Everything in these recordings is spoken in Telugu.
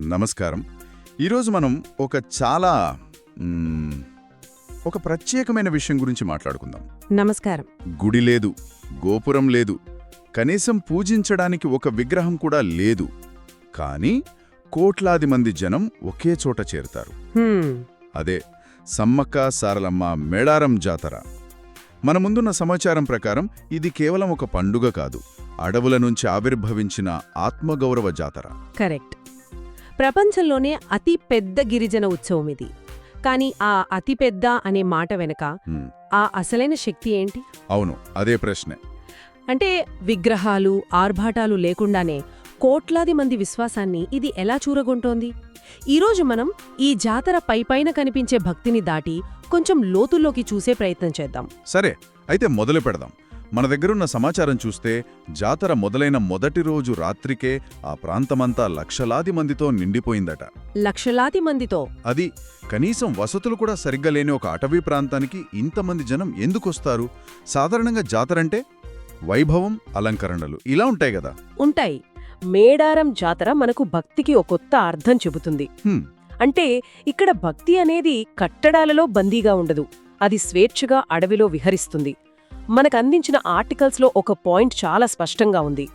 నమస్కారం. ఈరోజు మనం ఒక చాలా ఒక ప్రత్యేకమైన విషయం గురించి మాట్లాడుకుందాం. నమస్కారం. గుడి లేదు గోపురం లేదు కనీసం పూజించడానికి ఒక విగ్రహం కూడా లేదు. కానీ కోట్లాది మంది జనం ఒకే చోట చేరుతారు. అదే సమ్మక్క సారలమ్మ మేడారం జాతర. మన ముందున్న సమాచారం ప్రకారం ఇది కేవలం ఒక పండుగ కాదు అడవుల నుంచి ఆవిర్భవించిన ఆత్మగౌరవ జాతర. కరెక్ట్. ప్రపంచంలోనే అతి పెద్ద గిరిజన ఉత్సవం ఇది. కానీ ఆ అతి పెద్ద అనే మాట వెనక ఆ అసలైన శక్తి ఏంటి? అవును అదే ప్రశ్నే. అంటే విగ్రహాలు ఆర్భాటాలు లేకుండానే కోట్లాది మంది విశ్వాసాన్ని ఇది ఎలా చూరగొంటోంది? ఈరోజు మనం ఈ జాతర పైపైన కనిపించే భక్తిని దాటి కొంచెం లోతుల్లోకి చూసే ప్రయత్నం చేద్దాం. సరే అయితే మొదలు పెడదాం. మన దగ్గరున్న సమాచారం చూస్తే జాతర మొదలైన మొదటి రోజు రాత్రికే ఆ ప్రాంతమంతా లక్షలాది మందితో నిండిపోయిందట. లక్షలాది మందితో? అది కనీసం వసతులు కూడా సరిగ్గా లేని ఒక అటవీ ప్రాంతానికి ఇంతమంది జనం ఎందుకొస్తారు? సాధారణంగా జాతరంటే వైభవం అలంకరణలు ఇలా ఉంటాయి కదా. ఉంటాయి. మేడారం జాతర మనకు భక్తికి ఒక కొత్త అర్థం చెబుతుంది. అంటే ఇక్కడ భక్తి అనేది కట్టడాలలో బందీగా ఉండదు. అది స్వేచ్ఛగా అడవిలో విహరిస్తుంది. మనకందించిన ఆర్టికల్స్లో ఒక పాయింట్ చాలా స్పష్టంగా ఉంది.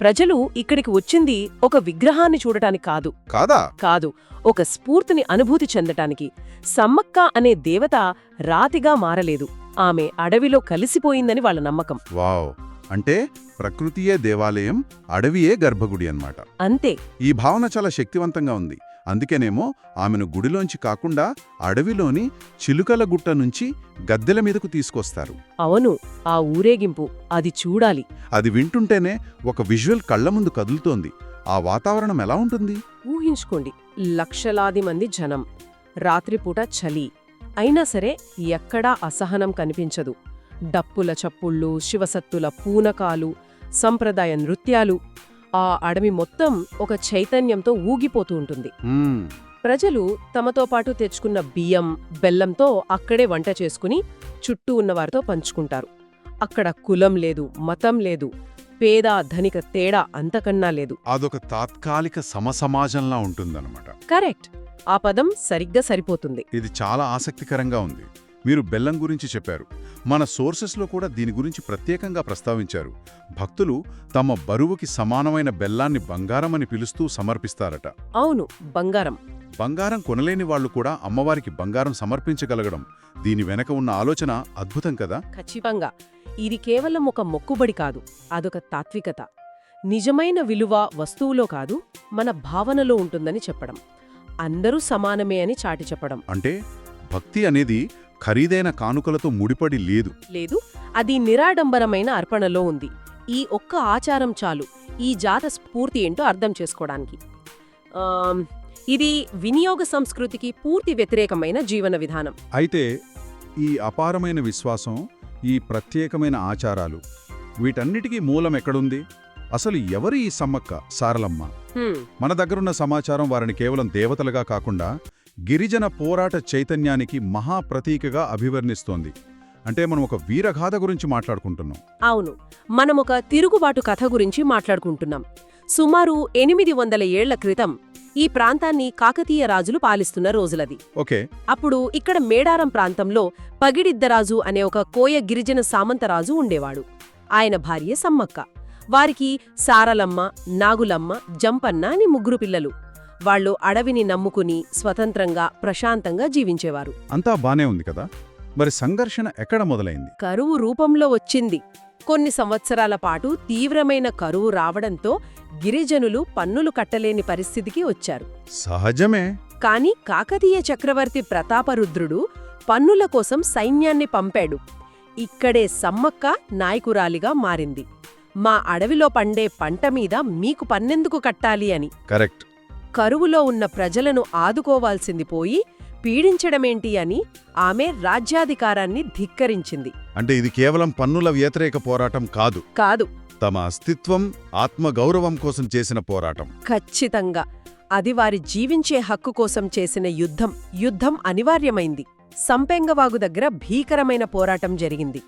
ప్రజలు ఇక్కడికి వచ్చింది ఒక విగ్రహాన్ని చూడటానికి కాదు. కాదా? కాదు. ఒక స్ఫూర్తిని అనుభూతి చెందటానికి. సమ్మక్క అనే దేవత రాతిగా మారలేదు. ఆమె అడవిలో కలిసిపోయిందని వాళ్ళ నమ్మకం. వావ్. అంటే ప్రకృతియే దేవాలయం అడవియే గర్భగుడి అన్నమాట. అంతే. ఈ భావన చాలా శక్తివంతంగా ఉంది. అందుకేనేమో ఆమెను గుడిలోంచి కాకుండా అడవిలోని చిలుకల గుట్ట నుంచి గద్దెల మీదకు తీసుకొస్తారు. అవును ఆ ఊరేగింపు అది చూడాలి. అది వింటుంటేనే ఒక విజువల్ కళ్ళ ముందు కదులుతోంది. ఆ వాతావరణం ఎలా ఉంటుంది? ఊహించుకోండి లక్షలాది మంది జనం రాత్రిపూట చలి. అయినా సరే ఎక్కడా అసహనం కనిపించదు. డప్పుల చప్పుళ్ళు శివసత్తుల పూనకాలు సంప్రదాయ నృత్యాలు ఆ అడవి మొత్తం ఒక చైతన్యంతో ఊగిపోతూ ఉంటుంది. ప్రజలు తమతో పాటు తెచ్చుకున్న బియ్యం బెల్లంతో అక్కడే వంట చేసుకుని చుట్టూ ఉన్నవారితో పంచుకుంటారు. అక్కడ కులం లేదు మతం లేదు పేద ధనిక తేడా అంతకన్నా లేదు. అదొక తాత్కాలిక సమసమాజంలా ఉంటుందన్నమాట. కరెక్ట్. ఆ పదం సరిగ్గా సరిపోతుంది. ఇది చాలా ఆసక్తికరంగా ఉంది. మీరు బెల్లం గురించి చెప్పారు. మన సోర్సెస్లో కూడా దీని గురించి ప్రత్యేకంగా ప్రస్తావించారు. భక్తులు తమ బరువుకి సమానమైన బెల్లాన్ని బంగారం అని పిలుస్తూ సమర్పిస్తారట. అవును బంగారం. బంగారం కొనలేని వాళ్ళు కూడా అమ్మవారికి బంగారం సమర్పించగలగడం. దీని వెనక ఉన్న ఆలోచన అద్భుతం కదా? ఖచ్చితంగా. ఇది కేవలం ఒక మొక్కుబడి కాదు అదొక తాత్వికత. నిజమైన విలువ వస్తువులో కాదు మన భావనలో ఉంటుందని చెప్పడం. అందరూ సమానమే అని చాటి చెప్పడం. అంటే భక్తి అనేది ఖరీదైన కానుకలతో ముడిపడి లేదు. లేదు అది నిరాడంబరమైన అర్పణలో ఉంది. ఈ ఒక్క ఆచారం చాలు. ఈ జాత స్ఫూర్తి ఏంటో అర్థం చేసుకోవడానికి. ఇది వినియోగ సంస్కృతికి పూర్తి వ్యతిరేకమైన జీవన విధానం. అయితే ఈ అపారమైన విశ్వాసం ఈ ప్రత్యేకమైన ఆచారాలు వీటన్నిటికీ మూలం ఎక్కడుంది? అసలు ఎవరు ఈ సమ్మక్క సారలమ్మ? మన దగ్గరున్న సమాచారం వారిని కేవలం దేవతలుగా కాకుండా గిరిజన పోరాట చైతన్యానికి మహాప్రతీకగా అభివర్ణిస్తోంది. అంటే మనం ఒక వీరగాథ గురించి మాట్లాడుకుంటున్నాం. అవును. మనమొక తిరుగుబాటు కథ గురించి మాట్లాడుకుంటున్నాం. సుమారు ఎనిమిది వందల ఏళ్ళ క్రితం ఈ ప్రాంతాన్ని కాకతీయ రాజులు పాలిస్తున్న రోజులది. ఓకే. అప్పుడు ఇక్కడ మేడారం ప్రాంతంలో పగిడిద్దరాజు అనే ఒక కోయ గిరిజన సామంతరాజు ఉండేవాడు. ఆయన భార్య సమ్మక్క. వారికి సారలమ్మ నాగులమ్మ జంపన్న అని ముగ్గురు పిల్లలు. వాళ్ళు అడవిని నమ్ముకుని స్వతంత్రంగా ప్రశాంతంగా జీవించేవారు. అంతా బానే ఉంది కదా? మరి సంఘర్షణ ఎక్కడ మొదలైంది? కరువు రూపంలో వచ్చింది. కొన్ని సంవత్సరాల పాటు తీవ్రమైన కరువు రావడంతో గిరిజనులు పన్నులు కట్టలేని పరిస్థితికి వచ్చారు. సహజమే. కాని కాకతీయ చక్రవర్తి ప్రతాపరుద్రుడు పన్నుల కోసం సైన్యాన్ని పంపాడు. ఇక్కడే సమ్మక్క నాయకురాలిగా మారింది. మా అడవిలో పండే పంట మీద మీకు పన్నెందుకు కట్టాలి అని. కరెక్ట్. కరువులో ఉన్న ప్రజలను ఆదుకోవాల్సింది పోయి పీడించడమేంటి అని ఆమె రాజ్యాధికారాన్ని ధిక్కరించింది. అంటే ఇది కేవలం పన్నుల వ్యతిరేక పోరాటం కాదు. కాదు. తమ అస్తిత్వం ఆత్మగౌరవం కోసం చేసిన పోరాటం. ఖచ్చితంగా. అది వారి జీవించే హక్కు కోసం చేసిన యుద్ధం. యుద్ధం అనివార్యమైంది. సంపెంగవాగు దగ్గర భీకరమైన పోరాటం జరిగింది.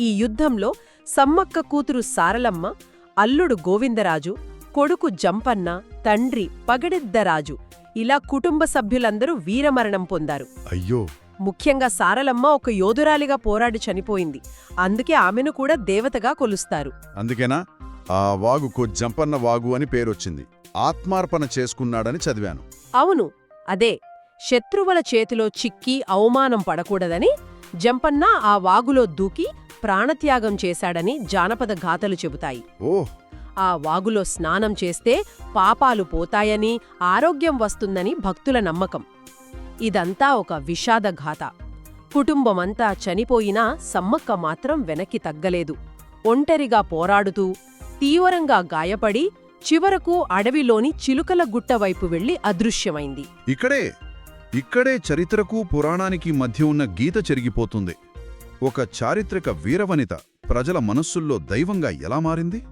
ఈ యుద్ధంలో సమ్మక్క కూతురు సారలమ్మ అల్లుడు గోవిందరాజు కొడుకు జంపన్న తండ్రి పగడిద్దరాజు. ఇలా కుటుంబ సభ్యులందరూ వీరమరణం పొందారు. అయ్యో! ముఖ్యంగా సారలమ్మ ఒక యోధురాలిగా పోరాడి చనిపోయింది. అందుకే ఆమెను కూడా దేవతగా కొలుస్తారు. అందుకేనా? ఆ వాగుకు జంపన్న వాగు అని పేరొచ్చింది. ఆత్మార్పణ చేసుకున్నాడని చదివాను. అవును. అదే శత్రువుల చేతిలో చిక్కి అవమానం పడకూడదని జంపన్న ఆ వాగులో దూకి ప్రాణత్యాగం చేశాడని జానపద గాథలు చెబుతాయి. ఓహ్! ఆ వాగులో స్నానం చేస్తే పాపాలు పోతాయని ఆరోగ్యం వస్తుందని భక్తుల నమ్మకం. ఇదంతా ఒక విషాదఘాత. కుటుంబమంతా చనిపోయినా సమ్మక్క మాత్రం వెనక్కి తగ్గలేదు. ఒంటరిగా పోరాడుతూ తీవ్రంగా గాయపడి చివరకు అడవిలోని చిలుకల గుట్టవైపు వెళ్ళి అదృశ్యమైంది. ఇక్కడే ఇక్కడే చరిత్రకు పురాణానికి మధ్య ఉన్న గీత చెరిగిపోతుంది. ఒక చారిత్రక వీరవనిత ప్రజల మనస్సుల్లో దైవంగా ఎలా మారింది?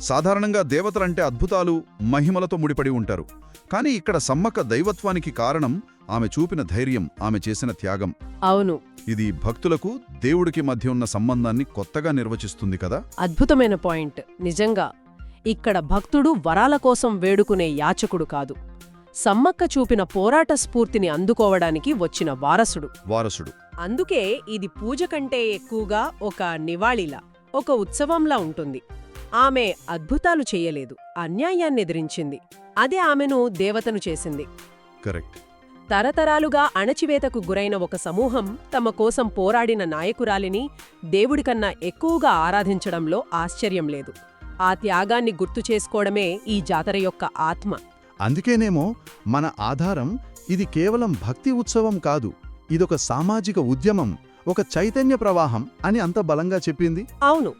సాధారణంగా దేవతలంటే అద్భుతాలు మహిమలతో ముడిపడి ఉంటారు. కానీ ఇక్కడ సమ్మక్క దైవత్వానికి కారణం ఆమె చూపిన ధైర్యం ఆమె చేసిన త్యాగం. అవును. ఇది భక్తులకు దేవుడికి మధ్య ఉన్న సంబంధాన్ని కొత్తగా నిర్వచిస్తుంది కదా? అద్భుతమైన పాయింట్. నిజంగా ఇక్కడ భక్తుడు వరాల కోసం వేడుకునే యాచకుడు కాదు. సమ్మక్క చూపిన పోరాట స్ఫూర్తిని అందుకోవడానికి వచ్చిన వారసుడు. వారసుడు. అందుకే ఇది పూజ కంటే ఎక్కువగా ఒక నివాళిలా ఒక ఉత్సవంలా ఉంటుంది. ఆమె అద్భుతాలు చెయ్యలేదు అన్యాయాన్ని ఎదిరించింది అదే ఆమెను దేవతను చేసింది. కరెక్ట్. తరతరాలుగా అణచివేతకు గురైన ఒక సమూహం తమ కోసం పోరాడిన నాయకురాలిని దేవుడికన్నా ఎక్కువగా ఆరాధించడంలో ఆశ్చర్యం లేదు. ఆ త్యాగాన్ని గుర్తు చేసుకోవడమే ఈ జాతర యొక్క ఆత్మ. అందుకేనేమో మన ఆధారం ఇది కేవలం భక్తి ఉత్సవం కాదు ఇదొక సామాజిక ఉద్యమం ఒక చైతన్య ప్రవాహం అని అంత బలంగా చెప్పింది? అవును.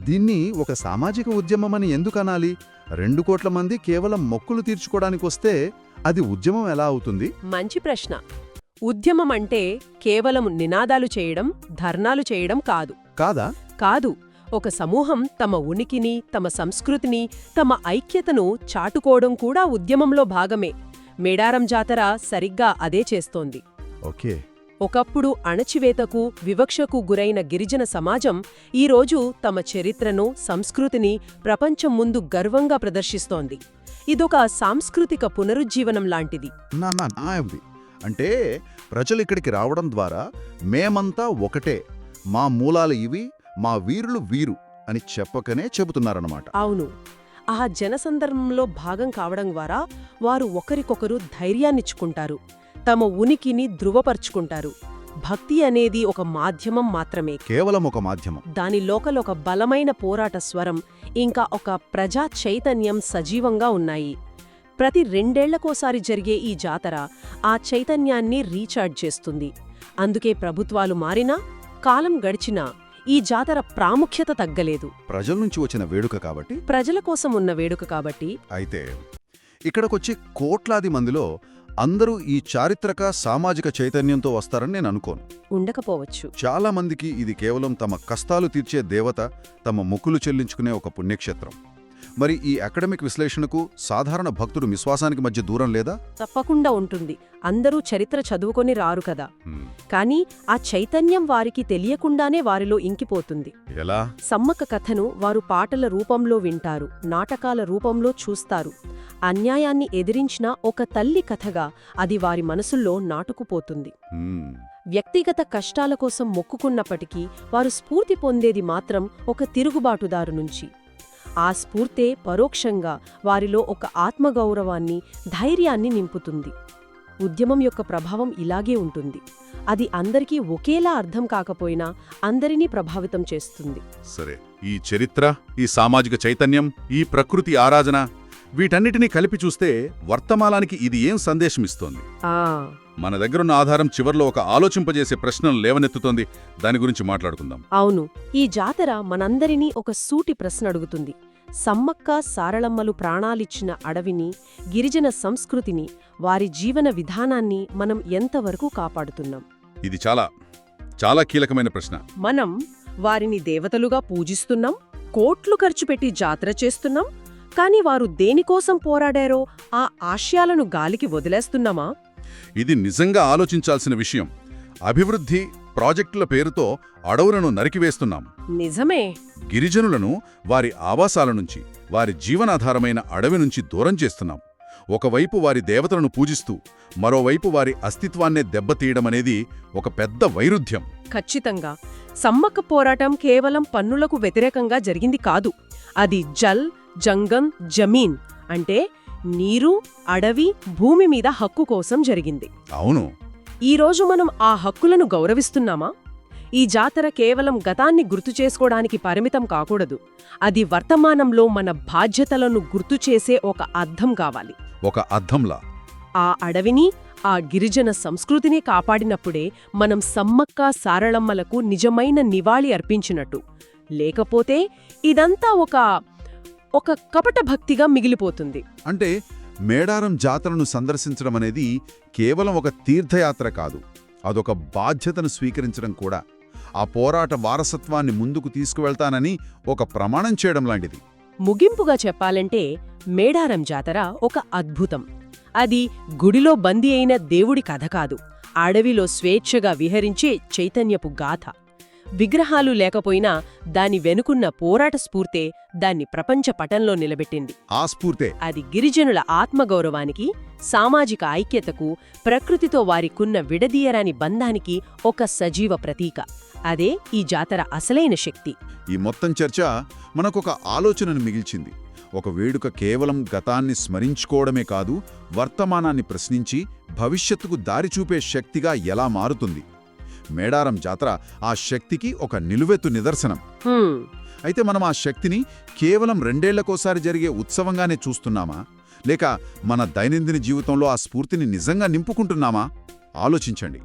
దీన్ని ఒక సామాజిక ఉద్యమమని ఎందుకనాలి? రెండు కోట్ల మంది కేవలం మొక్కులు తీర్చుకోవడానికొస్తే అది ఉద్యమం ఎలా అవుతుంది? మంచి ప్రశ్న. ఉద్యమం అంటే కేవలం నినాదాలు చేయడం ధర్నాలు చేయడం కాదు. కాదా? కాదు. ఒక సమూహం తమ ఉనికిని తమ సంస్కృతిని తమ ఐక్యతను చాటుకోవడం కూడా ఉద్యమంలో భాగమే. మేడారం జాతర సరిగ్గా అదే చేస్తోంది. ఓకే. ఒకప్పుడు అణచివేతకు వివక్షకు గురైన గిరిజన సమాజం ఈరోజు తమ చరిత్రను సంస్కృతిని ప్రపంచం ముందు గర్వంగా ప్రదర్శిస్తోంది. ఇదొక సాంస్కృతిక పునరుజ్జీవనం లాంటిది. అంటే ప్రజలు ఇక్కడికి రావడం ద్వారా మేమంతా ఒకటే మా మూలాలు ఇవి మా వీరులు వీరు అని చెప్పకనే చెబుతున్నారన్నమాట. అవును. ఆ జనసందర్భంలో భాగం కావడం ద్వారా వారు ఒకరికొకరు ధైర్యాన్నిచ్చుకుంటారు. తమ ఉనికిని ధృవపరుచుకుంటారు. భక్తి అనేది ఒక మాధ్యమం మాత్రమే. కేవలం ఒక మాధ్యమం. దాని లోకల్ ఒక బలమైన పోరాట స్వరం ఇంకా ఒక ప్రజా చైతన్యం సజీవంగా ఉన్నాయి. ప్రతి రెండేళ్ళకోసారి జరిగే ఈ జాతర ఆ చైతన్యాన్ని రీఛార్జ్ చేస్తుంది. అందుకే ప్రభుత్వాలు మారినా కాలం గడిచినా ఈ జాతర ప్రాముఖ్యత తగ్గలేదు. ప్రజల నుంచి వచ్చిన వేడుక కాబట్టి? ప్రజల కోసం ఉన్న వేడుక కాబట్టి. అయితే ఇక్కడికొచ్చే కోట్లాది మందిలో అందరూ ఈ చారిత్రక సామాజిక చైతన్యంతో వస్తారని నేను అనుకోను. ఉండకపోవచ్చు. చాలా మందికి ఇది కేవలం తమ కష్టాలు తీర్చే దేవత తమ మొక్కులు చెల్లించుకునే ఒక పుణ్యక్షేత్రం. మరి ఈ అకాడమిక్ విశ్లేషణకు సాధారణ భక్తుడు విశ్వాసానికి మధ్య దూరం లేదా? తప్పకుండా ఉంటుంది. అందరూ చరిత్ర చదువుకొని రారు కదా. కానీ ఆ చైతన్యం వారికి తెలియకుండానే వారిలో ఇంకిపోతుంది. ఎలా? సమ్మక్క కథను వారు పాటల రూపంలో వింటారు నాటకాల రూపంలో చూస్తారు. అన్యాయాన్ని ఎదిరించిన ఒక తల్లి కథగా అది వారి మనసుల్లో నాటుకుపోతుంది. వ్యక్తిగత కష్టాల కోసం మొక్కుకున్నప్పటికీ వారు స్ఫూర్తి పొందేది మాత్రం ఒక తిరుగుబాటుదారు నుంచి. ఆ స్ఫూర్తే పరోక్షంగా వారిలో ఒక ఆత్మగౌరవాన్ని ధైర్యాన్ని నింపుతుంది. ఉద్యమం యొక్క ప్రభావం ఇలాగే ఉంటుంది. అది అందరికీ ఒకేలా అర్థం కాకపోయినా అందరినీ ప్రభావితం చేస్తుంది. సరే ఈ చరిత్ర ఈ సామాజిక చైతన్యం ఈ ప్రకృతి ఆరాధన వీటన్నిటినీ కలిపి చూస్తే వర్తమానానికి ఇది ఏం సందేశమిస్తోంది? ఆ. మన దగ్గరున్న ఆధారం చివర్లో ఒక ఆలోచింపజేసే ప్రశ్నను లేవనెత్తుతోంది. దాని గురించి మాట్లాడుకుందాం. అవును. ఈ జాతర మనందరినీ ఒక సూటి ప్రశ్న అడుగుతుంది. సమ్మక్క సారళమ్మలు ప్రాణాలిచ్చిన అడవిని గిరిజన సంస్కృతిని వారి జీవన విధానాన్ని మనం ఎంతవరకు కాపాడుతున్నాం? ఇది చాలా చాలా కీలకమైన ప్రశ్న. మనం వారిని దేవతలుగా పూజిస్తున్నాం కోట్లు ఖర్చు పెట్టి జాతర చేస్తున్నాం కాని వారు దేనికోసం పోరాడారో ఆ ఆశయాలను గాలికి వదిలేస్తున్నామా? ఇది నిజంగా ఆలోచించాల్సిన విషయం. అభివృద్ధి ప్రాజెక్టుల పేరుతో అడవులను నరికివేస్తున్నాం. నిజమే. గిరిజనులను వారి ఆవాసాల నుంచి వారి జీవనాధారమైన అడవి నుంచి దూరం చేస్తున్నాం. ఒకవైపు వారి దేవతలను పూజిస్తూ మరోవైపు వారి అస్తిత్వాన్నే దెబ్బతీయడమనేది ఒక పెద్ద వైరుధ్యం. ఖచ్చితంగా. సమ్మక్క పోరాటం కేవలం పన్నులకు వ్యతిరేకంగా జరిగింది కాదు. అది జల్ జంగం జమీన్ అంటే నీరు అడవి భూమి మీద హక్కు కోసం జరిగింది. అవును. ఈరోజు మనం ఆ హక్కులను గౌరవిస్తున్నామా? ఈ జాతర కేవలం గతాన్ని గుర్తు చేసుకోవడానికి పరిమితం కాకూడదు. అది వర్తమానంలో మన బాధ్యతలను గుర్తు చేసే ఒక అర్థం కావాలి. ఒక అద్దంలా? ఆ అడవిని ఆ గిరిజన సంస్కృతిని కాపాడినప్పుడే మనం సమ్మక్క సారళమ్మలకు నిజమైన నివాళి అర్పించినట్టు. లేకపోతే ఇదంతా ఒక ఒక కపట భక్తిగా మిగిలిపోతుంది. అంటే మేడారం జాతరను సందర్శించడం అనేది కేవలం ఒక తీర్థయాత్ర కాదు అదొక బాధ్యతను స్వీకరించడం కూడా. ఆ పోరాట వారసత్వాన్ని ముందుకు తీసుకువెళ్తానని ఒక ప్రమాణం చేయడం లాంటిది. ముగింపుగా చెప్పాలంటే మేడారం జాతర ఒక అద్భుతం. అది గుడిలో బందీ అయిన దేవుడి కథ కాదు అడవిలో స్వేచ్ఛగా విహరించే చైతన్యపు గాథ. విగ్రహాలు లేకపోయినా దాని వెనుకున్న పోరాట స్ఫూర్తే దాన్ని ప్రపంచ పటంలో నిలబెట్టింది. ఆ స్ఫూర్తే. అది గిరిజనుల ఆత్మగౌరవానికి సామాజిక ఐక్యతకు ప్రకృతితో వారికున్న విడదీయరాని బంధానికి ఒక సజీవ ప్రతీక. అదే ఈ జాతర అసలైన శక్తి. ఈ మొత్తం చర్చ మనకొక ఆలోచనను మిగిల్చింది. ఒక వేడుక కేవలం గతాన్ని స్మరించుకోవడమే కాదు వర్తమానాన్ని ప్రశ్నించి భవిష్యత్తుకు దారి చూపే శక్తిగా ఎలా మారుతుంది? మేడారం జాతర ఆ శక్తికి ఒక నిలువెత్తు నిదర్శనం. అయితే మనం ఆ శక్తిని కేవలం రెండేళ్ళకోసారి జరిగే ఉత్సవంగానే చూస్తున్నామా? లేక మన దైనందిన జీవితంలో ఆ స్ఫూర్తిని నిజంగా నింపుకుంటున్నామా? ఆలోచించండి.